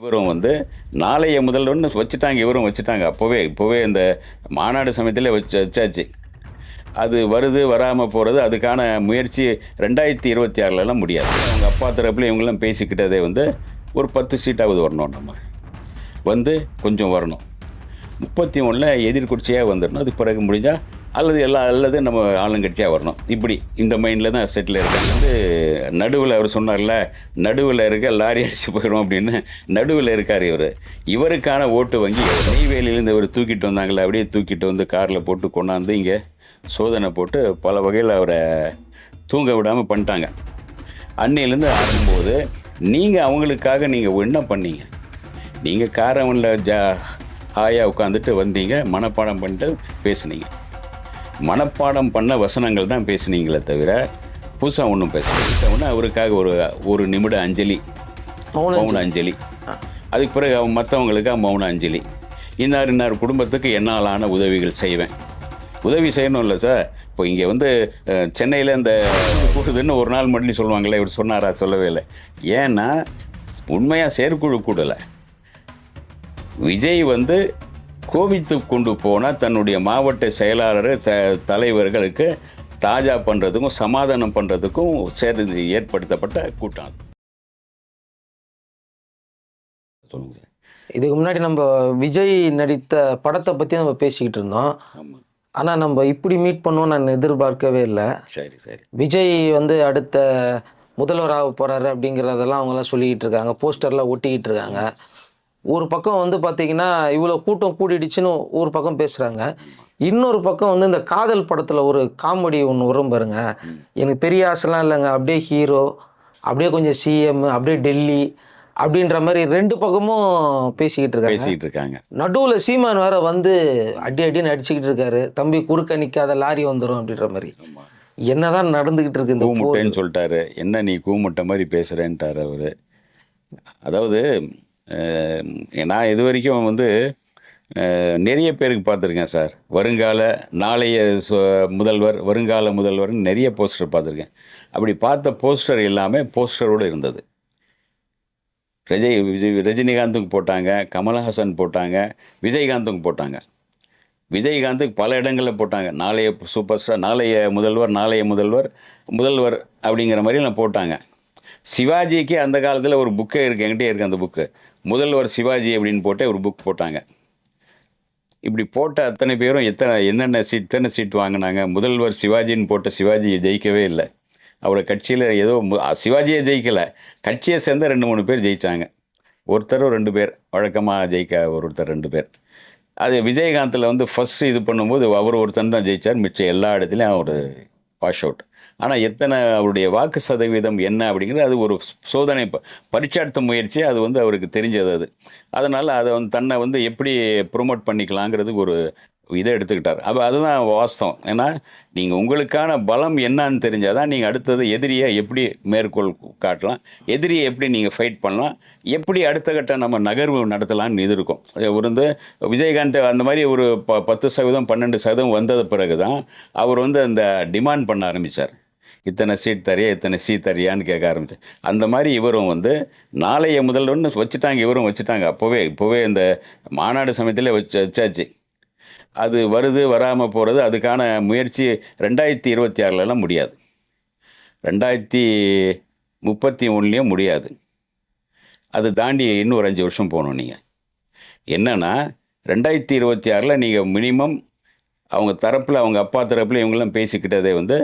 இவரும் வந்து நாளைய ஒன்று வச்சுட்டாங்க இவரும் வச்சுட்டாங்க. அப்போவே இப்போவே இந்த மாநாடு சமயத்தில் வச்சு வச்சாச்சு. அது வருது வராமல் போகிறது அதுக்கான முயற்சி ரெண்டாயிரத்தி இருபத்தி ஆறுலலாம் முடியாது. அவங்க அப்பா தரப்புல இவங்கெல்லாம் பேசிக்கிட்டதே வந்து ஒரு பத்து சீட்டாவது வரணும் நம்ம. வந்து கொஞ்சம் வரணும். முப்பத்தி ஒன்றில் எதிர்கட்சியாக வந்துடணும் அதுக்கு பிறகு முடிஞ்சால் அல்லது எல்லா அல்லது நம்ம ஆளுங்கட்சியாக வரணும். இப்படி இந்த மைண்டில் தான் செட்டில் இருக்காங்க வந்து நடுவில் அவர் சொன்னார்ல நடுவில் இருக்க லாரி அடிச்சு போயிடும் அப்படின்னு. நடுவில் இருக்கார் இவர். இவருக்கான ஓட்டு வங்கி நெய்வேலியிலேருந்து இவர் தூக்கிட்டு வந்தாங்களே அப்படியே தூக்கிட்டு வந்து காரில் போட்டு கொண்டாந்து இங்கே சோதனை போட்டு பல வகையில் அவரை தூங்க விடாமல் பண்ணிட்டாங்க. அன்னையிலேருந்து ஆகும்போது நீங்கள் அவங்களுக்காக நீங்கள் என்ன பண்ணீங்க? நீங்கள் காரவனில் ஜா ஹாயாக உட்காந்துட்டு வந்தீங்க மனப்பாடம் பண்ணிட்டு பேசுனீங்க. மனப்பாடம் பண்ண வசனங்கள் தான் பேசுனீங்களே தவிர புதுசாக ஒன்றும் பேசல. அவருக்காக ஒரு ஒரு நிமிட அஞ்சலி மௌன மௌன அஞ்சலி. அதுக்கு பிறகு அவன் மற்றவங்களுக்கு மௌன அஞ்சலி. இன்னார் இன்னார் குடும்பத்துக்கு என்னாலான உதவிகள் செய்வேன். உதவி செய்யணும் இல்லை சார். இப்போ இங்கே வந்து சென்னையில் இந்த கூடுதுன்னு ஒரு நாள் மட்டும் சொல்லுவாங்களே இவர் சொன்னாரா சொல்லவே இல்லை. ஏன்னா உண்மையாக செயற்குழு கூடலை. விஜய் வந்து கோபித்து கொண்டு போனால் தன்னுடைய மாவட்ட செயலாளர் த தலைவர்களுக்கு தாஜா பண்ணுறதுக்கும் சமாதானம் பண்ணுறதுக்கும் சேர்ந்து ஏற்படுத்தப்பட்ட கூட்டம். சொல்லுங்க சார். இதுக்கு முன்னாடி நம்ம விஜய் நடித்த படத்தை பற்றி நம்ம பேசிக்கிட்டு இருந்தோம். ஆமாம் ஆனால் நம்ம இப்படி மீட் பண்ணுவோம் நான் எதிர்பார்க்கவே இல்லை. சரி சரி. விஜய் வந்து அடுத்த முதல்வராக போகிறாரு அப்படிங்கிறதெல்லாம் அவங்களாம் சொல்லிக்கிட்டு இருக்காங்க. போஸ்டர்லாம் ஒட்டிக்கிட்டு இருக்காங்க. ஒரு பக்கம் வந்து பார்த்தீங்கன்னா இவ்வளோ கூட்டம் கூடிடுச்சுன்னு ஒரு பக்கம் பேசுகிறாங்க இன்னொரு பக்கம் வந்து இந்த காதல் படத்தில் ஒரு காமெடி ஒன்று வரும் பாருங்க. எனக்கு பெரிய ஆசைலாம் இல்லைங்க. அப்படியே ஹீரோ அப்படியே கொஞ்சம் சிஎம் அப்படியே டெல்லி அப்படின்ற மாதிரி ரெண்டு பக்கமும் பேசிக்கிட்டு இருக்காங்க. பேசிக்கிட்டு இருக்காங்க. நடுவில் சீமான் வேற வந்து அடி அடின்னு அடிச்சுக்கிட்டு இருக்காரு. தம்பி குறுக்க நிற்காத லாரி வந்துடும் அப்படின்ற மாதிரி. என்னதான் நடந்துகிட்டு இருக்கு இந்த? கூமுட்டைன்னு சொல்லிட்டாரு. என்ன நீ கூமுட்டை மாதிரி பேசுகிறேன்ட்டார் அவர். அதாவது நான் இது வரைக்கும் வந்து நிறைய பேருக்கு பார்த்துருக்கேன் சார். வருங்கால நாளைய சு- முதல்வர் வருங்கால முதல்வர்னு நிறைய போஸ்டர் பார்த்துருக்கேன். அப்படி பார்த்த போஸ்டர் எல்லாமே போஸ்டரோடு இருந்தது. ரஜய் விஜய் ரஜினிகாந்துக்கு போட்டாங்க கமல்ஹாசன் போட்டாங்க விஜயகாந்துக்கு போட்டாங்க. விஜயகாந்துக்கு பல இடங்களில் போட்டாங்க. நாளைய சூப்பர் ஸ்டார் நாளைய முதல்வர் நாளைய முதல்வர் முதல்வர் அப்படிங்கிற மாதிரிலாம் போட்டாங்க. சிவாஜிக்கு அந்த காலத்தில் ஒரு புக்கே இருக்குது என்கிட்டே இருக்குது அந்த புக்கு முதல்வர் சிவாஜி அப்படின்னு போட்டு ஒரு புக் போட்டாங்க. இப்படி போட்ட அத்தனை பேரும் எத்தனை என்னென்ன சீட் எத்தனை சீட் வாங்கினாங்க? முதல்வர் சிவாஜின்னு போட்ட சிவாஜியை ஜெயிக்கவே இல்லை. அவரோட கட்சியில் ஏதோ மு- ஜெயிக்கலை. கட்சியை சேர்ந்த ரெண்டு மூணு பேர் ஜெயித்தாங்க ஒருத்தரும் ரெண்டு பேர் வழக்கமாக ஜெயிக்க ஒருத்தர் ரெண்டு பேர். அது விஜயகாந்தில் வந்து ஃபஸ்ட்டு இது பண்ணும்போது அவர் ஒருத்தன் தான் ஜெயித்தார் மிச்சம் எல்லா இடத்துலையும் அவர் பாஷ் அவுட். ஆனால் எத்தனை அவருடைய வாக்கு சதவீதம் என்ன அப்படிங்கிறது அது ஒரு சோதனை ப- முயற்சி அது வந்து அவருக்கு தெரிஞ்சது அது. அதனால் அதை வந்து தன்னை வந்து எப்படி ப்ரொமோட் பண்ணிக்கலாங்கிறது ஒரு இதை எடுத்துக்கிட்டார். அப்போ அதுதான் வாஸ்தவம். ஏன்னா நீங்கள் உங்களுக்கான பலம் என்னன்னு தெரிஞ்சால் தான் நீங்கள் அடுத்தது எதிரியை எப்படி மேற்கோள் காட்டலாம் எதிரியை எப்படி நீங்கள் ஃபைட் பண்ணலாம் எப்படி அடுத்த கட்ட நம்ம நகர்வு நடத்தலாம்னு இது இருக்கும். ஒரு வந்து விஜயகாந்த் அந்த மாதிரி ஒரு ப பத்து சதவீதம் பன்னெண்டு சதவீதம் வந்தது பிறகு தான் அவர் வந்து அந்த டிமாண்ட் பண்ண ஆரம்பித்தார் இத்தனை சீட் தரியா இத்தனை சீட் தரியான்னு கேட்க ஆரம்பித்தேன் அந்த மாதிரி இவரும் வந்து நாளைய முதல்வர்னு வச்சுட்டாங்க இவரும் வச்சுட்டாங்க. அப்போவே இப்போவே இந்த மாநாடு சமயத்தில் வச்சு வச்சாச்சு. அது வருது வராமல் போகிறது அதுக்கான முயற்சி ரெண்டாயிரத்தி இருபத்தி ஆறுலலாம் முடியாது. ரெண்டாயிரத்தி முப்பத்தி ஒன்றுலேயும் முடியாது. அது தாண்டி இன்னும் ஒரு அஞ்சு வருஷம் போகணும் நீங்கள் என்னென்னா ரெண்டாயிரத்தி இருபத்தி ஆறில் நீங்கள் மினிமம் அவங்க தரப்பில் அவங்க அப்பா தரப்பில் இவங்கெல்லாம் பேசிக்கிட்டதே வந்து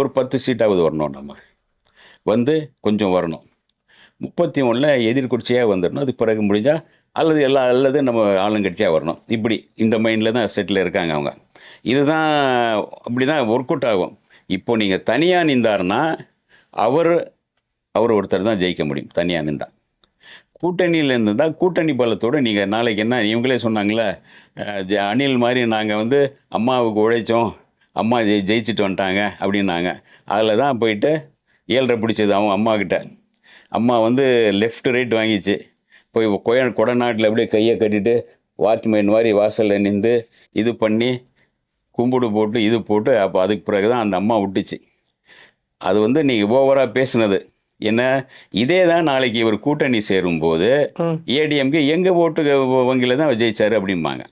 ஒரு பத்து சீட்டாவது வரணும் நம்ம. வந்து கொஞ்சம் வரணும். முப்பத்தி ஒன்றில் எதிர்கட்சியாக வந்துடணும். அதுக்கு பிறகு முடிஞ்சால் அல்லது எல்லா அல்லது நம்ம ஆளுங்கட்சியாக வரணும். இப்படி இந்த மைண்டில் தான் செட்டில் இருக்காங்க அவங்க. இதுதான் அப்படி தான் ஒர்க் அவுட் ஆகும். இப்போ நீங்கள் தனியாக நின்றாருன்னா அவர் அவர் ஒருத்தர் தான் ஜெயிக்க முடியும். தனியாக நின்றா கூட்டணியில் இருந்தால் கூட்டணி பலத்தோடு நீங்கள் நாளைக்கு என்ன இவங்களே சொன்னாங்களே அணில் மாதிரி நாங்கள் வந்து அம்மாவுக்கு உழைச்சோம். அம்மா ஜெய் ஜெயிச்சிட்டு வந்துட்டாங்க அப்படின்னாங்க. அதில் தான் போயிட்டு ஏழரை பிடிச்சது அவங்க அம்மா கிட்ட. அம்மா வந்து லெஃப்ட் ரைட் வாங்கிச்சு. போய் கொய கொடநாட்டில் அப்படியே கையை கட்டிட்டு வாட்ச்மேன் மாதிரி வாசலில் நின்று இது பண்ணி கும்பிடு போட்டு இது போட்டு அப்போ அதுக்கு பிறகு தான் அந்த அம்மா விட்டுச்சு. அது வந்து நீங்கள் ஓவராக பேசுனது. என்ன இதே தான் நாளைக்கு இவர் கூட்டணி சேரும்போது. ஏடிஎம்கே எங்கள் ஓட்டு வங்கியில் தான் ஜெயிச்சாரு அப்படிம்பாங்க.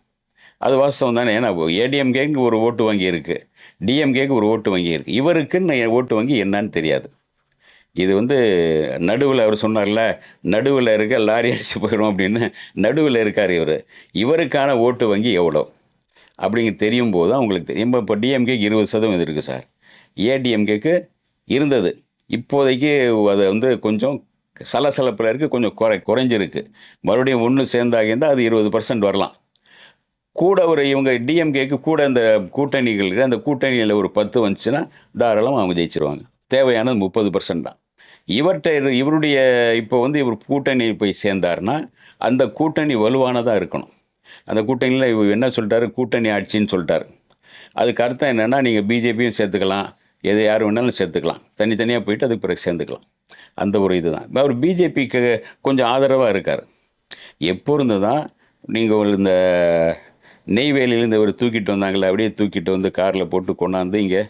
அது வாஸ்தவம் தானே. ஏன்னா ஏடிஎம்கேக்கு ஒரு ஓட்டு வங்கி இருக்குது டிஎம்கேக்கு ஒரு ஓட்டு வங்கி இருக்குது இவருக்குன்னு ஓட்டு வங்கி என்னன்னு தெரியாது. இது வந்து நடுவில் அவர் சொன்னார்ல நடுவில் இருக்க லாரி அடித்து போயிடும் அப்படின்னு. நடுவில் இருக்கார் இவர். இவருக்கான ஓட்டு வங்கி எவ்வளோ? அப்படிங்க தெரியும் போது தான் உங்களுக்கு தெரியும். இப்போ டிஎம்கேக்கு இருபது சதவீதம் இருக்குது சார். ஏடிஎம்கேக்கு இருந்தது. இப்போதைக்கு அதை வந்து கொஞ்சம் சலசலப்பில் இருக்குது கொஞ்சம் குறை குறைஞ்சிருக்கு. மறுபடியும் ஒன்று சேர்ந்தாகிருந்தால் அது இருபது பர்சன்ட் வரலாம். கூட ஒரு இவங்க டிஎம்கேக்கு கூட இந்த கூட்டணிகள் அந்த கூட்டணியில் ஒரு பத்து வந்துச்சுன்னா தாராளமாக அவங்க ஜெயிச்சிருவாங்க. தேவையானது முப்பது பர்சன்ட் தான். இவர்கிட்ட இரு- இவருடைய இப்போ வந்து இவர் கூட்டணி போய் சேர்ந்தாருன்னா அந்த கூட்டணி வலுவானதாக இருக்கணும். அந்த கூட்டணியில் இவர் என்ன சொல்லிட்டாரு? கூட்டணி ஆட்சின்னு சொல்லிட்டாரு. அதுக்கு அர்த்தம் என்னென்னா நீங்கள் பிஜேபியும் சேர்த்துக்கலாம். எது யார் வேணாலும் சேர்த்துக்கலாம். தனித்தனியாக போயிட்டு அதுக்கு பிறகு சேர்ந்துக்கலாம். அந்த ஒரு இதுதான். அவர் பிஜேபிக்கு கொஞ்சம் ஆதரவாக இருக்கார். எப்போ இருந்து தான் நீங்கள் இந்த நெய்வேலியிலேருந்து அவர் தூக்கிட்டு வந்தாங்களே அப்படியே தூக்கிட்டு வந்து காரில் போட்டு கொண்டாந்து இங்கே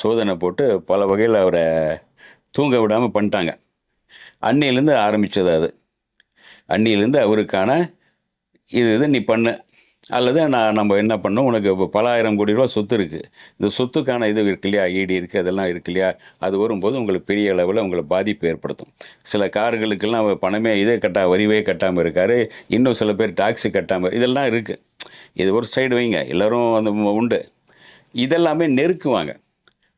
சோதனை போட்டு பல வகையில் அவரை தூங்க விடாமல் பண்ணிட்டாங்க. அன்னியிலேருந்து ஆரம்பித்தது அது. அன்னியிலேருந்து அவருக்கான இது இது நீ பண்ணு. அல்லது நான் நம்ம என்ன பண்ணோம்? உனக்கு இப்போ பல ஆயிரம் கோடி ரூபா சொத்து இருக்குது இந்த சொத்துக்கான இது இருக்கு இல்லையா? ஈடி இருக்குது அதெல்லாம் இருக்கு இல்லையா? அது வரும்போது உங்களுக்கு பெரிய அளவில் உங்களை பாதிப்பு ஏற்படுத்தும். சில கார்களுக்கெல்லாம் அவர் பணமே இதே கட்டா வரிவே கட்டாமல் இருக்கார். இன்னும் சில பேர் டாக்ஸி கட்டாமல் இதெல்லாம் இருக்குது இது ஒரு சைடு வைங்க எல்லோரும் அந்த உண்டு. இதெல்லாமே நெருக்குவாங்க.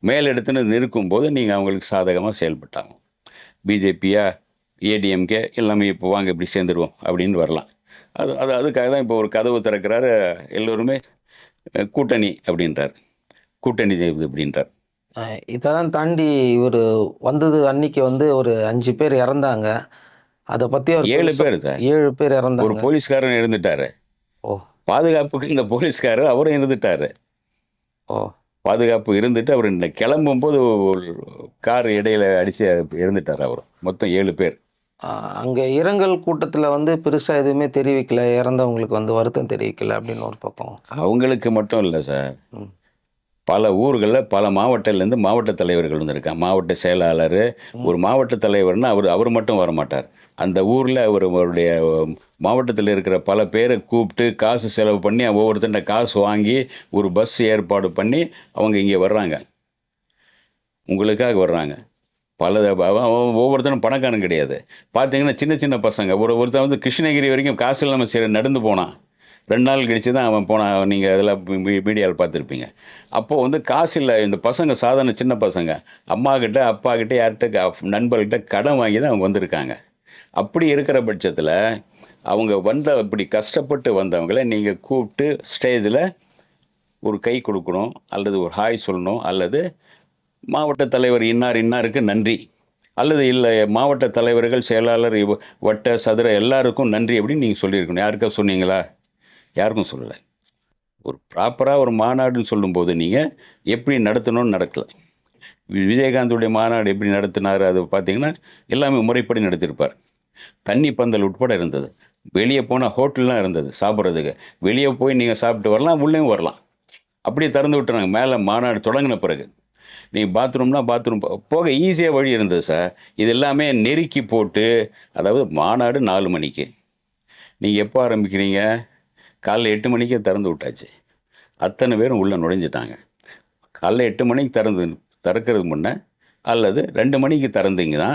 மேலெடுத்துன்னு நெருக்கும் போது நீங்கள் அவங்களுக்கு சாதகமாக செயல்பட்டாங்க. பிஜேபியா ஏடிஎம்கே எல்லாமே இப்போ வாங்க இப்படி சேர்ந்துருவோம் அப்படின்னு வரலாம். அது அது அதுக்காக தான் இப்போ ஒரு கதவு திறக்கிறாரு எல்லோருமே கூட்டணி அப்படின்றார். கூட்டணி இது அப்படின்றார். அஹ் இதெல்லாம் தாண்டி இவர் வந்தது அன்னைக்கு வந்து ஒரு அஞ்சு பேர் இறந்தாங்க. அதை பற்றி ஏழு பேர் சார். ஏழு பேர் ஒரு இறந்தாங்க போலீஸ்காரன் இருந்துட்டாரு ஓ. பாதுகாப்புக்கு இந்த போலீஸ்காரர் அவரும் இருந்துட்டாரு. ஓ. பாதுகாப்பு இருந்துட்டு அவர் இந்த கிளம்பும்போது ஒரு கார் இடையில அடித்து இருந்துட்டார் அவர். மொத்தம் ஏழு பேர். அங்க இரங்கல் கூட்டத்துல வந்து பெருசா எதுவுமே தெரிவிக்கல. இறந்தவங்களுக்கு வந்து வருத்தம் தெரிவிக்கல அப்படின்னு ஒரு பக்கம். அவங்களுக்கு மட்டும் இல்லை சார். பல ஊர்களில் பல மாவட்டத்திலேருந்து மாவட்ட தலைவர்கள் வந்திருக்காங்க. மாவட்ட செயலாளர் ஒரு மாவட்ட தலைவர்னா அவர் அவர் மட்டும் வர மாட்டார் அந்த ஊரில் அவர் அவருடைய மாவட்டத்தில் இருக்கிற பல பேரை கூப்பிட்டு காசு செலவு பண்ணி ஒவ்வொருத்தண்ட காசு வாங்கி ஒரு பஸ் ஏற்பாடு பண்ணி அவங்க இங்கே வர்றாங்க. உங்களுக்காக வர்றாங்க. பல ஒவ்வொருத்தனும் பணக்காரன் கிடையாது. பார்த்தீங்கன்னா சின்ன சின்ன பசங்க. ஒரு ஒருத்தன் வந்து கிருஷ்ணகிரி வரைக்கும் காசு இல்லாமல் சரி நடந்து போனான். ரெண்டு நாள் கழிச்சு தான் அவன் போனான் நீங்கள் அதெல்லாம் மீடியாவில் பார்த்துருப்பீங்க அப்போது வந்து காசு இல்லை இந்த பசங்க சாதாரண சின்ன பசங்க அம்மாக்கிட்ட அப்பாக்கிட்ட யார்கிட்ட நண்பர்கிட்ட கடன் வாங்கி தான் அவங்க வந்திருக்காங்க. அப்படி இருக்கிற பட்சத்தில் அவங்க வந்த இப்படி கஷ்டப்பட்டு வந்தவங்களை நீங்கள் கூப்பிட்டு ஸ்டேஜில் ஒரு கை கொடுக்கணும் அல்லது ஒரு ஹாய் சொல்லணும் அல்லது மாவட்ட தலைவர் இன்னார் இன்னாருக்கு நன்றி அல்லது இல்லை மாவட்ட தலைவர்கள் செயலாளர் இவ- வட்ட சதுர எல்லாருக்கும் நன்றி அப்படின்னு நீங்கள் சொல்லியிருக்கணும். யாருக்கா சொன்னீங்களா? யாருக்கும் சொல்லலை. ஒரு ப்ராப்பராக ஒரு மாநாடுன்னு சொல்லும்போது நீங்கள் எப்படி நடத்தணும்னு நடக்கலை. விஜயகாந்துடைய மாநாடு எப்படி நடத்தினார் அது பார்த்தீங்கன்னா எல்லாமே முறைப்படி நடத்தியிருப்பார் தண்ணி பந்தல் உட்பட இருந்தது. வெளியே போனால் ஹோட்டல்லாம் இருந்தது சாப்பிட்றதுக்கு. வெளியே போய் நீங்கள் சாப்பிட்டு வரலாம் உள்ளேயும் வரலாம். அப்படியே திறந்து விட்டுறாங்க. மேலே மாநாடு தொடங்கின பிறகு. நீங்கள் பாத்ரூம்னா பாத்ரூம். போக ஈஸியாக வழி இருந்தது சார் இது எல்லாமே நெருக்கி போட்டு அதாவது மாநாடு நாலு மணிக்கு. நீங்கள் எப்போ ஆரம்பிக்கிறீங்க? காலைல எட்டு மணிக்கே திறந்து விட்டாச்சு. அத்தனை பேரும் உள்ளே நுழைஞ்சிட்டாங்க. காலைல எட்டு மணிக்கு திறந்து திறக்கிறதுக்கு முன்னே அல்லது ரெண்டு மணிக்கு திறந்தீங்கன்னா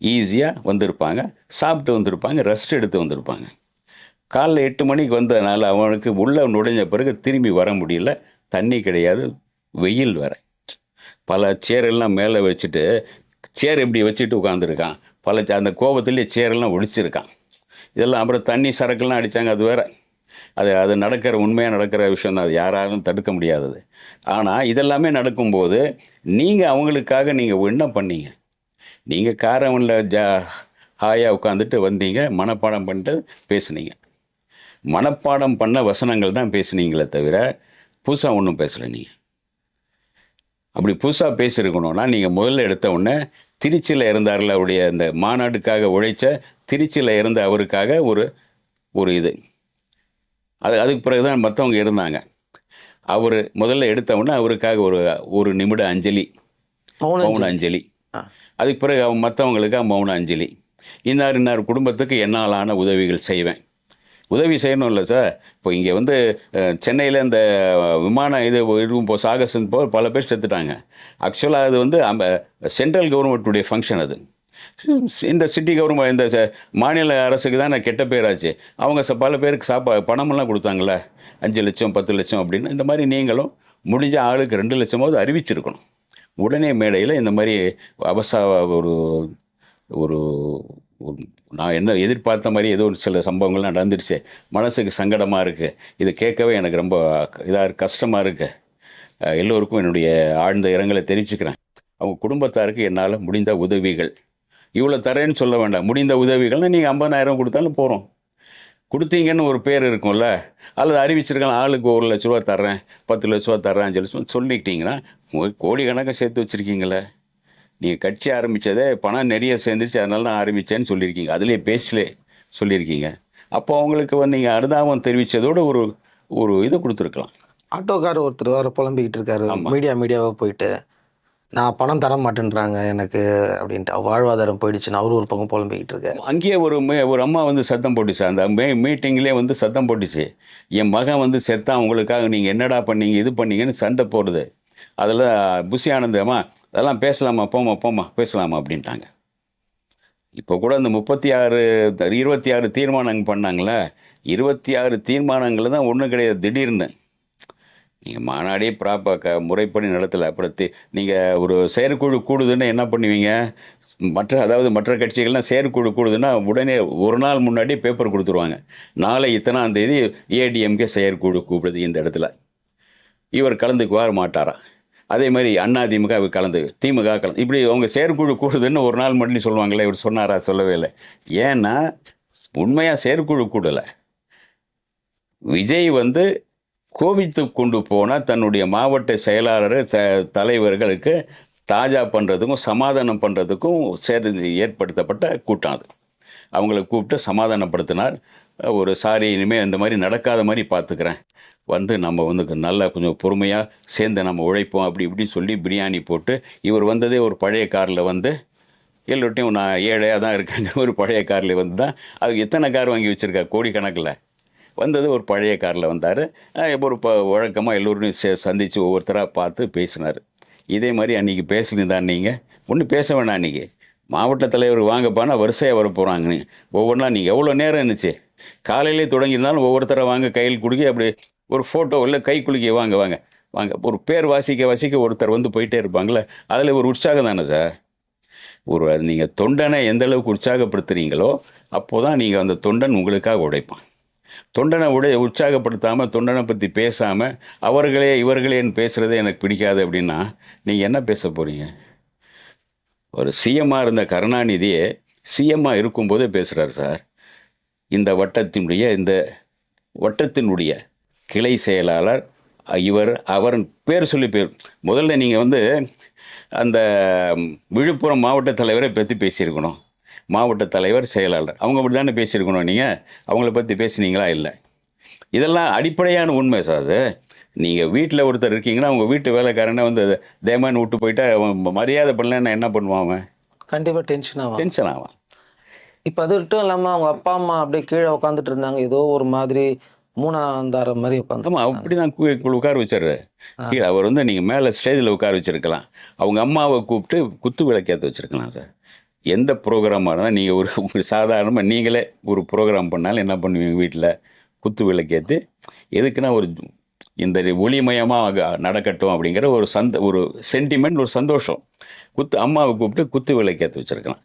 ஈஸியாக வந்திருப்பாங்க. சாப்பிட்டு வந்திருப்பாங்க ரெஸ்ட் எடுத்து வந்திருப்பாங்க. காலைல எட்டு மணிக்கு வந்ததுனால அவனுக்கு உள்ளே நுழைஞ்ச பிறகு திரும்பி வர முடியல. தண்ணி கிடையாது வெயில் வேற. பல சேரெல்லாம் மேலே வச்சுட்டு சேர் இப்படி வச்சுட்டு உட்காந்துருக்கான் பல அந்த கோபத்துலேயே சேரெல்லாம் ஒழிச்சிருக்கான் இதெல்லாம் அப்புறம் தண்ணி சரக்குலாம் அடித்தாங்க அது வேற. அது அது நடக்கிற உண்மையாக நடக்கிற விஷயம் தான் அது யாராலும் தடுக்க முடியாதது. ஆனால் இதெல்லாமே நடக்கும்போது நீங்கள் அவங்களுக்காக நீங்கள் என்ன பண்ணீங்க? நீங்கள் காரவனில் ஜா ஹாயாக உட்காந்துட்டு வந்தீங்க மனப்பாடம் பண்ணிட்டு பேசுனீங்க. மனப்பாடம் பண்ண வசனங்கள் தான் பேசுனீங்களே தவிர புதுசாக ஒன்றும் பேசலை நீங்கள் அப்படி புதுசாக பேசியிருக்கணும்னா நீங்கள் முதல்ல எடுத்த உடனே திருச்சியில் இருந்தார்ல அவருடைய அந்த மாநாட்டுக்காக உழைச்ச திருச்சியில் இருந்த அவருக்காக ஒரு ஒரு இது. அது அதுக்கு பிறகு தான் மற்றவங்க இருந்தாங்க. அவர் முதல்ல எடுத்த உடனே அவருக்காக ஒரு ஒரு நிமிட அஞ்சலி. மௌன அஞ்சலி. அதுக்கு பிறகு அவன் மற்றவங்களுக்கு மௌன அஞ்சலி. இன்னார் இன்னார் குடும்பத்துக்கு என்னாலான உதவிகள் செய்வேன். உதவி செய்யணும் இல்லை சார்? இப்போ இங்கே வந்து சென்னையில் இந்த விமான இது இருக்கும் போ சாகசன் போ பல பேர் செத்துட்டாங்க. ஆக்சுவலாக அது வந்து அந்த சென்ட்ரல் கவர்மெண்ட்டுடைய ஃபங்க்ஷன் அது. இந்த சிட்டி கவர்மெண்ட் இந்த ச- மாநில அரசுக்கு தான் கெட்ட பேராச்சு. அவங்க ச- பல பேருக்கு சாப்பா பணமெல்லாம் கொடுத்தாங்களே அஞ்சு லட்சம் பத்து லட்சம் அப்படின்னு. இந்த மாதிரி நீங்களும் முடிஞ்ச ஆளுக்கு ரெண்டு லட்சமாவது அறிவிச்சிருக்கணும். உடனே மேடையில் இந்த மாதிரி அவசா ஒரு ஒரு நான் என்ன எதிர்பார்த்த மாதிரி ஏதோ ஒரு சில சம்பவங்கள் நடந்துடுச்சு. மனசுக்கு சங்கடமாக இருக்குது இது கேட்கவே எனக்கு ரொம்ப இதாக கஷ்டமாக இருக்குது எல்லோருக்கும் என்னுடைய ஆழ்ந்த இரங்கலை தெரிவிச்சுக்கிறேன். அவங்க குடும்பத்தாருக்கு என்னால் முடிந்த உதவிகள். இவ்வளோ தரேன்னு சொல்ல வேண்டாம். முடிந்த உதவிகள்னா நீங்கள் ஐம்பதாயிரம் கொடுத்தாலும் போகிறோம் கொடுத்தீங்கன்னு ஒரு பேர் இருக்கும்ல அல்லது அறிவிச்சிருக்கலாம் ஆளுக்கு ஒரு லட்ச ரூபா தர்றேன் பத்து லட்ச ரூபா தர்றேன் அஞ்சு லட்ச ரூபா சொல்லிக்கிட்டீங்கன்னா கோடி கணக்காக சேர்த்து வச்சுருக்கீங்களே. நீங்கள் கட்சி ஆரம்பித்ததே பணம் நிறைய சேர்ந்துச்சு அதனால தான் ஆரம்பித்தேன்னு சொல்லியிருக்கீங்க. அதுலேயே பேசலே சொல்லியிருக்கீங்க. அப்போ அவங்களுக்கு வந்து நீங்கள் அனுதாபம் தெரிவித்ததோட ஒரு ஒரு இது கொடுத்துருக்கலாம். ஆட்டோக்கார் ஒருத்தர் வர புலம்பிக்கிட்டு இருக்காரு. மீடியா மீடியாவாக போயிட்டு. நான் பணம் தர மாட்டேன்றாங்க எனக்கு அப்படின்ட்டு. வாழ்வாதாரம் போயிடுச்சுன்னு அவரு ஒரு பக்கம் புலம்பிக்கிட்டு இருக்காரு அங்கேயே ஒரு மே ஒரு அம்மா வந்து சத்தம் போட்டுச்சு. அந்த மே மீட்டிங்லேயே வந்து சத்தம் போட்டுச்சு. என் மகன் வந்து செத்தான் உங்களுக்காக நீங்கள் என்னடா பண்ணீங்க இது பண்ணீங்கன்னு சண்டை போடுது. அதில் புஷி ஆனந்தம்மா அதெல்லாம் பேசலாமா? போமா போமா பேசலாமா? அப்படின்ட்டாங்க. இப்போ கூட இந்த முப்பத்தி ஆறு இருபத்தி ஆறு தீர்மானங்கள் பண்ணாங்களே. இருபத்தி ஆறு தீர்மானங்கள் தான் ஒன்றும் கிடையாது. திடீர்னு. நீங்கள் மாநாடே ப்ராப்பாக க முறைப்படி நடத்தலை. அப்புறம் நீங்கள் ஒரு செயற்குழு கூடுதுன்னு என்ன பண்ணுவீங்க? மற்ற அதாவது மற்ற கட்சிகள்லாம் செயற்குழு கூடுதுன்னா உடனே ஒரு நாள் முன்னாடி பேப்பர் கொடுத்துருவாங்க. நாளை இத்தனாம் தேதி ஏடிஎம்கே செயற்குழு கூப்பிடுது இந்த இடத்துல. இவர் கலந்துக்குவார் மாட்டாரா? அதே மாதிரி அண்ணா திமுக இவர் கலந்து திமுக கலந்து இப்படி அவங்க செயற்குழு கூடுதுன்னு ஒரு நாள் மட்டும் சொல்லுவாங்களே இவர் சொன்னாரா சொல்லவே இல்லை. ஏன்னா உண்மையாக செயற்குழு கூடலை. விஜய் வந்து கோபித்து கொண்டு போனால் தன்னுடைய மாவட்ட செயலாளர் த தலைவர்களுக்கு தாஜா பண்ணுறதுக்கும் சமாதானம் பண்ணுறதுக்கும் சேர்ந்து ஏற்படுத்தப்பட்ட கூட்டம் அது. அவங்கள கூப்பிட்டு சமாதானப்படுத்தினார். ஒரு சாரி இனிமேல் இந்த மாதிரி நடக்காத மாதிரி பார்த்துக்கிறேன் வந்து நம்ம வந்து நல்லா கொஞ்சம் பொறுமையாக சேர்ந்து நம்ம உழைப்போம் அப்படி இப்படின்னு சொல்லி பிரியாணி போட்டு இவர் வந்ததே ஒரு பழைய காரில் வந்து எல்லோட்டையும் நான் ஏழையாக தான் இருக்கேங்க ஒரு பழைய காரில் வந்து தான் அது எத்தனை கார் வாங்கி வச்சுருக்கா? கோடிக்கணக்கில். வந்தது ஒரு பழைய காரில் வந்தார். ஒரு ப வழக்கமாக எல்லோருமே சே சந்தித்து ஒவ்வொருத்தராக பார்த்து பேசினார். இதே மாதிரி அன்றைக்கி பேசினிருந்தான் நீங்கள் ஒன்றும் பேச வேணாம் அன்றைக்கி மாவட்ட தலைவர் வாங்கப்பானா வரிசையாக வர போகிறாங்க ஒவ்வொன்றா நீங்கள் எவ்வளோ நேரம் இருந்துச்சு? காலையிலே தொடங்கியிருந்தாலும் ஒவ்வொருத்தரை வாங்க கையில் குடுக்கி அப்படி ஒரு ஃபோட்டோ இல்லை கை குலுக்கி வாங்க வாங்க வாங்க. ஒரு பேர் வாசிக்க வாசிக்க ஒருத்தர் வந்து போயிட்டே இருப்பாங்களே அதில் ஒரு உற்சாகம் தானே சார்? ஒரு நீங்கள் தொண்டனை எந்த அளவுக்கு உற்சாகப்படுத்துகிறீங்களோ அப்போ தான் நீங்கள் அந்த தொண்டன் உங்களுக்காக உழைப்பான் தொண்டனை உடைய உற்சாகப்படுத்தாமல் தொண்டனை பற்றி பேசாமல் அவர்களே இவர்களேன்னு பேசுகிறதே எனக்கு பிடிக்காது அப்படின்னா நீங்கள் என்ன பேச போகிறீங்க ஒரு சிஎம்மாக இருந்த கருணாநிதியே சிஎம்மாக இருக்கும்போதே பேசுகிறார் சார். இந்த வட்டத்தினுடைய இந்த வட்டத்தினுடைய கிளை செயலாளர் இவர் அவர் பேர் சொல்லி பேர் முதல்ல நீங்கள் வந்து அந்த விழுப்புரம் மாவட்ட தலைவரை பற்றி பேசியிருக்கணும். மாவட்ட தலைவர் செயலாளர். அவங்க அப்படி தானே பேசியிருக்கணும் நீங்கள் அவங்கள பற்றி பேசுனீங்களா? இல்லை. இதெல்லாம் அடிப்படையான உண்மை சார் அது. நீங்கள் வீட்டில் ஒருத்தர் இருக்கீங்கன்னா உங்கள் வீட்டு வேலைக்காரனை வந்து தேமான்னு விட்டு போயிட்டா அவன் மரியாதை பண்ணலன்னா என்ன பண்ணுவான் அவன்? கண்டிப்பா டென்ஷன் ஆகும் டென்ஷன் ஆவான். இப்போ அது மட்டும் இல்லாம அவங்க அப்பா அம்மா அப்படியே கீழே உட்காந்துட்டு இருந்தாங்க. ஏதோ ஒரு மாதிரி மூணாந்தாரம் மாதிரி உட்காந்து ஆமாம் அப்படி தான் உட்கார வச்சாரு. கீழே அவர் வந்து நீங்கள் மேலே ஸ்டேஜில் உட்கார வச்சிருக்கலாம். அவங்க அம்மாவை கூப்பிட்டு குத்து விளக்கேற்ற வச்சிருக்கலாம் சார். எந்த ப்ரோக்ராமாக இருந்தால் நீங்கள் ஒரு ஒரு சாதாரணமாக நீங்களே ஒரு ப்ரோக்ராம் பண்ணாலும் என்ன பண்ணுவீங்க வீட்டில் குத்து விளக்கேற்றி எதுக்குன்னா ஒரு இந்த ஒளிமயமாக நடக்கட்டும் அப்படிங்கிற ஒரு சந்த ஒரு சென்டிமெண்ட் ஒரு சந்தோஷம். குத்து அம்மாவை கூப்பிட்டு குத்து விளக்கேற்ற வச்சிருக்கலாம்.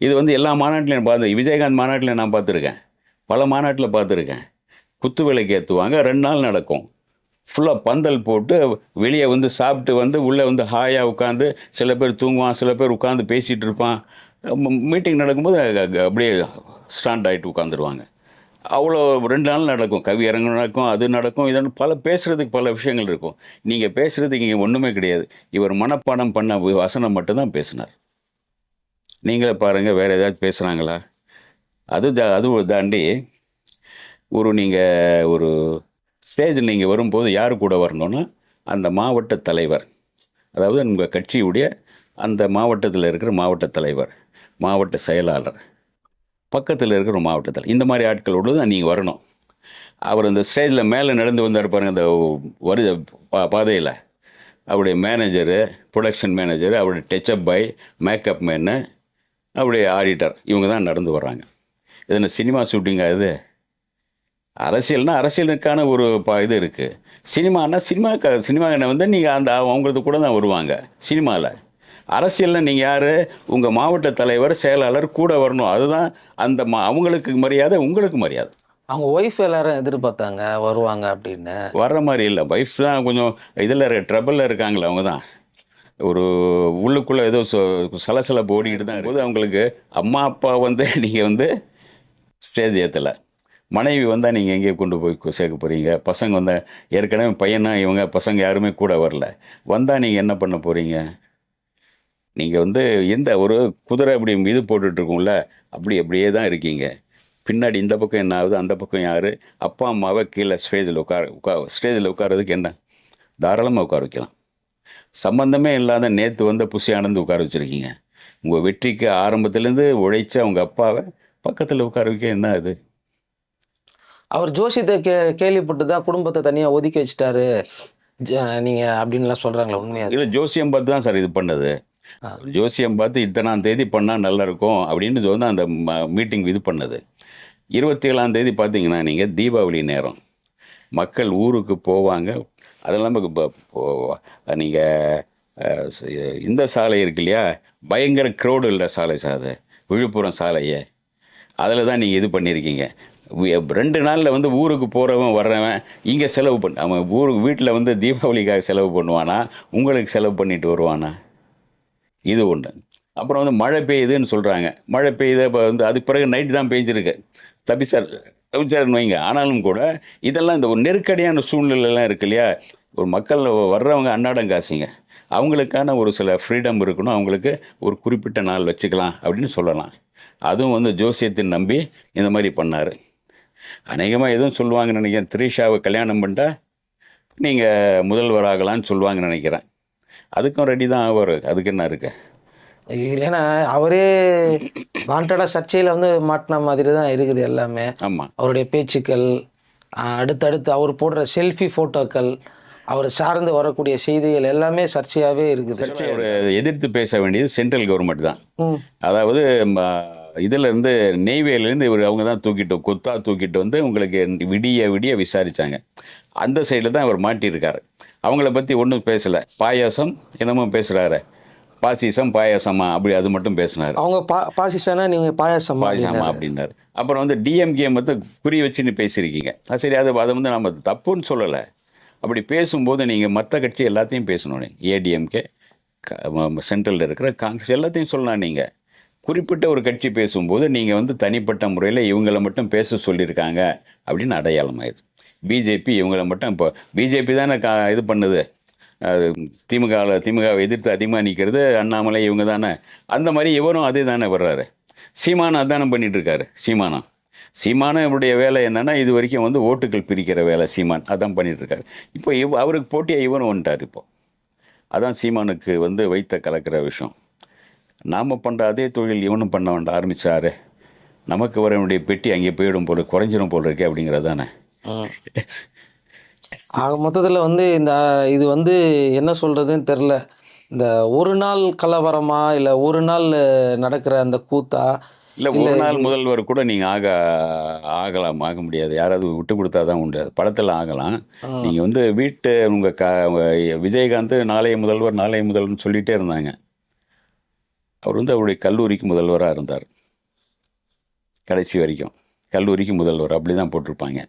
இது வந்து எல்லா மாநாட்டிலையும் பார்த்து விஜயகாந்த் மாநாட்டில் நான் பார்த்துருக்கேன். பல மாநாட்டில் பார்த்துருக்கேன். குத்து விளக்கு ஏற்றுவாங்க ரெண்டு நாள் நடக்கும். ஃபுல்லாக பந்தல் போட்டு வெளியே வந்து சாப்பிட்டு வந்து உள்ளே வந்து ஹாயாக உட்காந்து சில பேர் தூங்குவான் சில பேர் உட்காந்து பேசிகிட்டு இருப்பான். மீட்டிங் நடக்கும்போது அப்படியே ஸ்டாண்ட் ஆகிட்டு உட்காந்துருவாங்க அவ்வளோ ரெண்டு நாள் நடக்கும். கவி அரங்கு நடக்கும் அது நடக்கும் இதெல்லாம் பல பேசுகிறதுக்கு பல விஷயங்கள் இருக்கும். நீங்கள் பேசுகிறதுக்கு இங்கே ஒன்றுமே கிடையாது. இவர் மனப்பாடம் பண்ண வசனம் மட்டும்தான் பேசினார். நீங்களே பாருங்கள் வேறு ஏதாச்சும் பேசுகிறாங்களா அது தா- அது தாண்டி ஒரு நீங்கள் ஒரு ஸ்டேஜில் நீங்கள் வரும்போது யார் கூட வரணும்னா அந்த மாவட்ட தலைவர். அதாவது உங்கள் கட்சியுடைய அந்த மாவட்டத்தில் இருக்கிற மாவட்ட தலைவர். மாவட்ட செயலாளர். பக்கத்தில் இருக்கிற மாவட்டத்தில். இந்த மாதிரி ஆட்களோடு தான் நீங்கள் வரணும். அவர் இந்த ஸ்டேஜில் மேலே நடந்து வந்தார் பாருங்கள் அந்த வரு பா பாதையில். அவருடைய மேனேஜரு ப்ரொடக்ஷன் மேனேஜர் அவருடைய touch up boy makeup man அவருடைய ஆடிட்டர் இவங்க தான் நடந்து வர்றாங்க. இது சினிமா ஷூட்டிங்கா இது? அரசியல்னால் அரசியலுக்கான ஒரு ப இது இருக்குது சினிமானா சினிமா சினிமா வந்து நீங்கள் அந்த அவங்களுக்கு கூட தான் வருவாங்க. சினிமாவில் அரசியலில் நீங்கள் யார்? உங்கள் மாவட்ட தலைவர் செயலாளர் கூட வரணும். அதுதான் அந்த மா அவங்களுக்கு மரியாதை உங்களுக்கு மரியாதை. அவங்க ஒய்ஃப் எல்லாரும் எதிர்பார்த்தாங்க வருவாங்க அப்படின்னு. வர்ற மாதிரி இல்லை. ஒய்ஃப் தான் கொஞ்சம் இதில் ட்ரபிளில் இருக்காங்களே அவங்க தான். ஒரு உள்ளுக்குள்ளே ஏதோ சலசலப்பு ஓடிக்கிட்டு தான் இருக்கும்போது அவங்களுக்கு அம்மா அப்பா வந்து நீங்கள் வந்து ஸ்டேஜ் ஏற்றலை மனைவி வந்தால் நீங்கள் எங்கேயோ கொண்டு போய் சேர்க்க போகிறீங்க பசங்க வந்தால் ஏற்கனவே பையனா இவங்க பசங்க யாருமே கூட வரல. வந்தால் நீங்கள் என்ன பண்ண போகிறீங்க நீங்கள் வந்து எந்த ஒரு குதிரை அப்படி இது போட்டுட்டு இருக்கும்ல அப்படி அப்படியே தான் இருக்கீங்க. பின்னாடி இந்த பக்கம் என்ன ஆகுது அந்த பக்கம் யார்? அப்பா அம்மாவை கீழே ஸ்டேஜில் உட்கார உட்கார ஸ்டேஜில் உட்காரதுக்கு என்ன? தாராளமாக உட்கார வைக்கலாம். சம்பந்தமே இல்லாத நேற்று வந்த புசி ஆனந்து உட்கார வச்சுருக்கீங்க. உங்கள் வெற்றிக்கு ஆரம்பத்துலேருந்து உழைச்ச அவங்க அப்பாவை பக்கத்தில் உட்கார வைக்க என்ன அது? அவர் ஜோசியத்தை கே கேள்விப்பட்டு தான் குடும்பத்தை தனியாக ஒதுக்கி வச்சுட்டாரு. ஜ- நீங்க அப்படின்லாம் சொல்றாங்களா உண்மையா? இல்லை ஜோசியம் பார்த்து தான் சார் இது பண்ணது. ஜோசியம் பார்த்து இத்தனாம் தேதி பண்ணால் நல்லா இருக்கும் அப்படின்னு வந்து அந்த மீட்டிங் இது பண்ணது. இருபத்தி ஏழாம் தேதி பார்த்தீங்கன்னா நீங்கள் தீபாவளி நேரம். மக்கள் ஊருக்கு போவாங்க. அதெல்லாம் நீங்கள் இந்த சாலை இருக்கு இல்லையா? பயங்கர க்ரௌடு இல்லை சாலை சார் அது. விழுப்புரம் சாலையே. அதில் தான் நீங்கள் இது பண்ணியிருக்கீங்க. ரெண்டு நாளில் வந்து ஊருக்கு போகிறவன் வர்றவன் இங்கே செலவு பண்ண அவன் ஊருக்கு வீட்டில் வந்து தீபாவளிக்காக செலவு பண்ணுவானா? உங்களுக்கு செலவு பண்ணிட்டு வருவானா? இது ஒன்று அப்புறம் வந்து மழை பெய்யுதுன்னு சொல்கிறாங்க மழை பெய்யுது இப்போ வந்து அதுக்கு பிறகு நைட்டு தான் பெஞ்சிருக்கு. தப்பிச்சார் தப்பிச்சாருன்னு வைங்க. ஆனாலும் கூட இதெல்லாம் இந்த ஒரு நெருக்கடியான சூழ்நிலைலாம் இருக்கு இல்லையா? ஒரு மக்கள் வர்றவங்க அன்னாடம் காசிங்க. அவங்களுக்கான ஒரு சில ஃப்ரீடம் இருக்கணும். அவங்களுக்கு ஒரு குறிப்பிட்ட நாள் வச்சுக்கலாம் அப்படின்னு சொல்லலாம். அதுவும் வந்து ஜோசியத்தை நம்பி இந்த மாதிரி பண்ணார். அநேகமாக எதுவும் சொல்லுவாங்கன்னு நினைக்கிறேன். த்ரீஷாவை கல்யாணம் பண்ணிட்டா நீங்கள் முதல்வராகலான்னு சொல்லுவாங்கன்னு நினைக்கிறேன். அதுக்கும் ரெடி தான் ஆவார். அதுக்கு என்ன இருக்கு? இல்லைன்னா அவரே வாண்டடாக சர்ச்சையில் வந்து மாட்டின மாதிரி தான் இருக்குது எல்லாமே. ஆமாம் அவருடைய பேச்சுக்கள் அடுத்தடுத்து அவர் போடுற செல்ஃபி ஃபோட்டோக்கள் அவர் சார்ந்து வரக்கூடிய செய்திகள் எல்லாமே சர்ச்சையாகவே இருக்குது. அவர் எதிர்த்து பேச வேண்டியது சென்ட்ரல் கவர்மெண்ட் தான். அதாவது ம, இதுல இருந்து நெய்வேலியிலேருந்து இவர் அவங்க தான் தூக்கிட்டு கொத்தா தூக்கிட்டு வந்து உங்களுக்கு விடிய விடிய விசாரிச்சாங்க. அந்த சைடில் தான் அவர் மாட்டியிருக்காரு. அவங்கள பற்றி ஒன்றும் பேசலை. பாயாசம் என்னமோ பேசுகிறாரு பாசிசம் பாயாசமா? அப்படி அது மட்டும் பேசினார். அவங்க பா பாசிசானா நீங்கள் பாயாசம் பாயாசமா அப்படின்னாரு. அப்புறம் வந்து டிஎம்கே மட்டும் குறி வச்சுன்னு பேசியிருக்கீங்க. சரி அது அதை வந்து நம்ம தப்புன்னு சொல்லலை. அப்படி பேசும்போது நீங்கள் மற்ற கட்சி எல்லாத்தையும் பேசணும். ஏடிஎம்கே சென்ட்ரலில் இருக்கிற காங்கிரஸ் எல்லாத்தையும் சொல்லலாம் நீங்கள் குறிப்பிட்ட ஒரு கட்சி பேசும்போது நீங்கள் வந்து தனிப்பட்ட முறையில் இவங்களை மட்டும் பேச சொல்லியிருக்காங்க அப்படின்னு அடையாளம் ஆயிடுது. பிஜேபி இவங்களை மட்டும் இப்போ பிஜேபி தானே கா இது பண்ணுது. திமுகவில் திமுகவை எதிர்த்து அதிகமாக நிற்கிறது அண்ணாமலை இவங்க தானே. அந்த மாதிரி இவரும் அதே தானே வர்றாரு. சீமானம் அதானே பண்ணிகிட்டு இருக்காரு சீமானம் சீமானம் இவருடைய வேலை என்னென்னா இது வரைக்கும் வந்து ஓட்டுகள் பிரிக்கிற வேலை சீமான் அதான் பண்ணிகிட்ருக்காரு இப்போ இவ் அவருக்கு போட்டியாக இவரும் வந்துட்டார் இப்போ. அதான் சீமானுக்கு வந்து வைத்த கலக்கிற விஷயம். நாம் பண்ணுற அதே தொழில் இவனும் பண்ண வேண்டாம் ஆரம்பிச்சாரு. நமக்கு வர வேண்டிய பெட்டி அங்கே போயிடும் போல குறைஞ்சிரும் போல இருக்கே அப்படிங்கிறது தானே. ஆக மொத்தத்தில் வந்து இந்த இது வந்து என்ன சொல்கிறதுன்னு தெரில இந்த ஒரு நாள் கலவரமா இல்லை ஒரு நாள் நடக்கிற அந்த கூத்தா? இல்லை ஒரு நாள் முதல்வர் கூட நீங்கள் ஆக ஆகலாம் ஆக முடியாது. யாராவது விட்டு கொடுத்தா தான் உண்டு. படத்தில் ஆகலாம். நீங்கள் வந்து வீட்டு உங்கள் க விஜயகாந்த் நாளைய முதல்வர் நாளைய முதல்வர்னு சொல்லிகிட்டே இருந்தாங்க. அவர் வந்து அவருடைய கல்லூரிக்கு முதல்வராக இருந்தார். கடைசி வரைக்கும். கல்லூரிக்கு முதல்வர். அப்படி தான் போட்டிருப்பாங்க.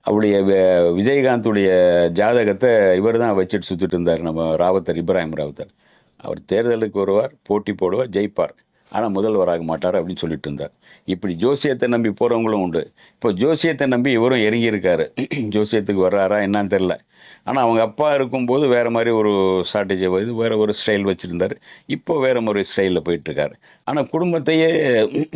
அவருடைய விஜயகாந்துடைய ஜாதகத்தை இவர் தான் வச்சுட்டு சுற்றிட்டு இருந்தார். நம்ம ராவத்தர் இப்ராஹிம் ராவத்தர். அவர் தேர்தலுக்கு வருவார் போட்டி போடுவார் ஜெயிப்பார். ஆனால் முதல்வராக மாட்டார் அப்படின்னு சொல்லிட்டு இருந்தார். இப்படி ஜோசியத்தை நம்பி போகிறவங்களும் உண்டு. இப்போ ஜோசியத்தை நம்பி இவரும் இறங்கியிருக்காரு ஜோசியத்துக்கு வர்றாரா என்னன்னு தெரில ஆனால் அவங்க அப்பா இருக்கும்போது வேறு மாதிரி ஒரு ஸ்ட்ராட்டஜி இது வேறு ஒரு ஸ்டைல் வச்சுருந்தார். இப்போ வேறு மாதிரி ஸ்டைலில் போயிட்டுருக்காரு ஆனால் குடும்பத்தையே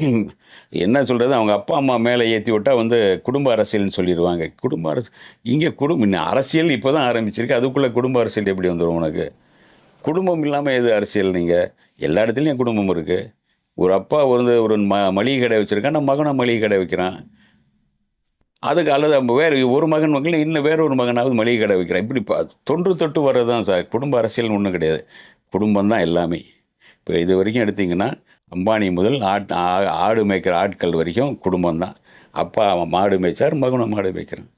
என்ன சொல்கிறது அவங்க அப்பா அம்மா மேலே ஏற்றி விட்டால் வந்து குடும்ப அரசியல்னு சொல்லிடுவாங்க. குடும்ப அரசு இங்கே குடும்ப இன்னும் அரசியல் இப்போ தான் ஆரம்பிச்சிருக்கு. அதுக்குள்ளே குடும்ப அரசியல் எப்படி வந்துடும் உனக்கு? குடும்பம் இல்லாமல் எது அரசியல் நீங்கள் எல்லா இடத்துலையும் குடும்பம் இருக்குது ஒரு அப்பா வந்து ஒரு ம மளிகை கடை வச்சுருக்கான் நம்ம மகனை மளிகை கடை வைக்கிறான். அதுக்கு அல்லது நம்ம வேறு ஒரு மகன் மகள் இன்னும் வேறு ஒரு மகனாவது மளிகை கடை வைக்கிறான். இப்படி ப தொன்று தொட்டு வர்றது தான் சார். குடும்ப அரசியல்னு ஒன்றும் கிடையாது. குடும்பம் தான் எல்லாமே. இப்போ இது வரைக்கும் எடுத்திங்கன்னா அம்பானி முதல் ஆட் ஆ- ஆடு மேய்க்கிற ஆட்கள் வரைக்கும் குடும்பம் தான். அப்பா அவன் மாடு மேய்ச்சார் மகனும் மாடு மேய்க்கிறான்.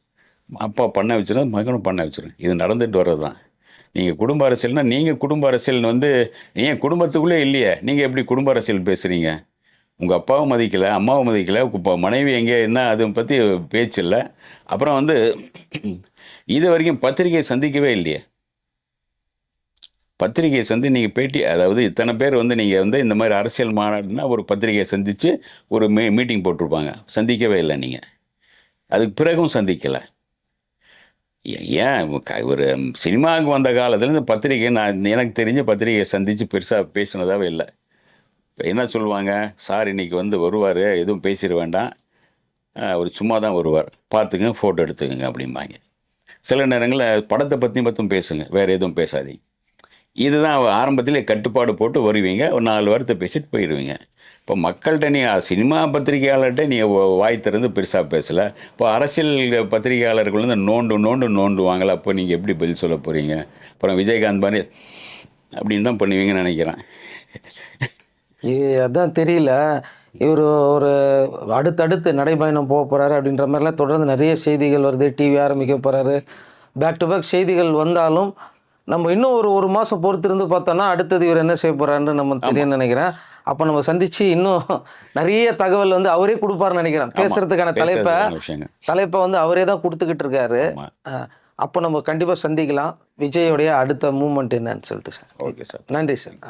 அப்பா பண்ண வச்சுருந்தா மகனும் பண்ண வச்சிருக்கேன் இது நடந்துட்டு வர்றது தான் நீங்கள் குடும்ப அரசியல்னால் நீங்கள் குடும்ப அரசியல் வந்து ஏன் குடும்பத்துக்குள்ளே இல்லையே? நீங்கள் எப்படி குடும்ப அரசியல் பேசுகிறீங்க உங்கள் அப்பாவும் மதிக்கலை அம்மாவும் மதிக்கலை இப்போ மனைவி எங்கே என்ன அதை பற்றி பேச்சு இல்லை. அப்புறம் வந்து இது வரைக்கும் பத்திரிகை சந்திக்கவே இல்லையே? பத்திரிகையை சந்தி நீங்கள் பேட்டி அதாவது இத்தனை பேர் வந்து நீங்கள் வந்து இந்த மாதிரி அரசியல் மாநாடுனா ஒரு பத்திரிகையை சந்தித்து ஒரு மீ மீட்டிங் போட்டிருப்பாங்க. சந்திக்கவே இல்லை நீங்கள் அதுக்கு பிறகும் சந்திக்கலை. ஏன் க- ஒரு சினிமாவுக்கு வந்த காலத்துலேருந்து இந்த பத்திரிகை நான் எனக்கு தெரிஞ்ச பத்திரிகையை சந்தித்து பெருசாக பேசினதாகவே இல்லை. இப்போ என்ன சொல்லுவாங்க? சார் இன்னைக்கு வந்து வருவார் எதுவும் பேசிட வேண்டாம். அவர் சும்மா தான் வருவார். பார்த்துங்க ஃபோட்டோ எடுத்துக்கங்க அப்படிம்பாங்க. சில நேரங்களில் படத்தை பற்றி மட்டும் பேசுங்க வேறு எதுவும் பேசாதீங்க. இதுதான் ஆரம்பத்திலே கட்டுப்பாடு போட்டு வருவீங்க. ஒரு நாலு வாரத்தை பேசிட்டு போயிடுவீங்க இப்போ மக்கள்கிட்ட நீ சினிமா பத்திரிகையாளர்கிட்ட நீங்கள் வாய் திறந்து பெருசாக பேசலை. இப்போ அரசியல் பத்திரிகையாளர்கள் வந்து நோண்டு நோண்டு நோண்டுவாங்களா. அப்போ நீங்கள் எப்படி பதில் சொல்ல போகிறீங்க அப்புறம் விஜயகாந்த் மாதிரி அப்படின்னு தான் பண்ணுவீங்கன்னு நினைக்கிறேன். இது அதான் தெரியல. இவர் ஒரு அடுத்தடுத்து நடைபயணம் போக போகிறாரு அப்படின்ற மாதிரிலாம் தொடர்ந்து நிறைய செய்திகள் வருது. டிவி ஆரம்பிக்க போகிறாரு பேக் டு பேக் செய்திகள் வந்தாலும் நம்ம இன்னும் ஒரு ஒரு மாதம் பொறுத்திருந்து பார்த்தோன்னா அடுத்தது இவர் என்ன செய்ய போகிறாருன்னு நம்ம தெரியும்னு நினைக்கிறேன். அப்போ நம்ம சந்தித்து இன்னும் நிறைய தகவல் வந்து அவரே கொடுப்பாருன்னு நினைக்கிறேன். பேசுறதுக்கான தலைப்பை தலைப்பை வந்து அவரே தான் கொடுத்துக்கிட்டு இருக்காரு. அப்போ நம்ம கண்டிப்பாக சந்திக்கலாம். விஜயோடைய அடுத்த மூமெண்ட் என்னன்னு சொல்லிட்டு சார். Okay sir. நன்றி சார்.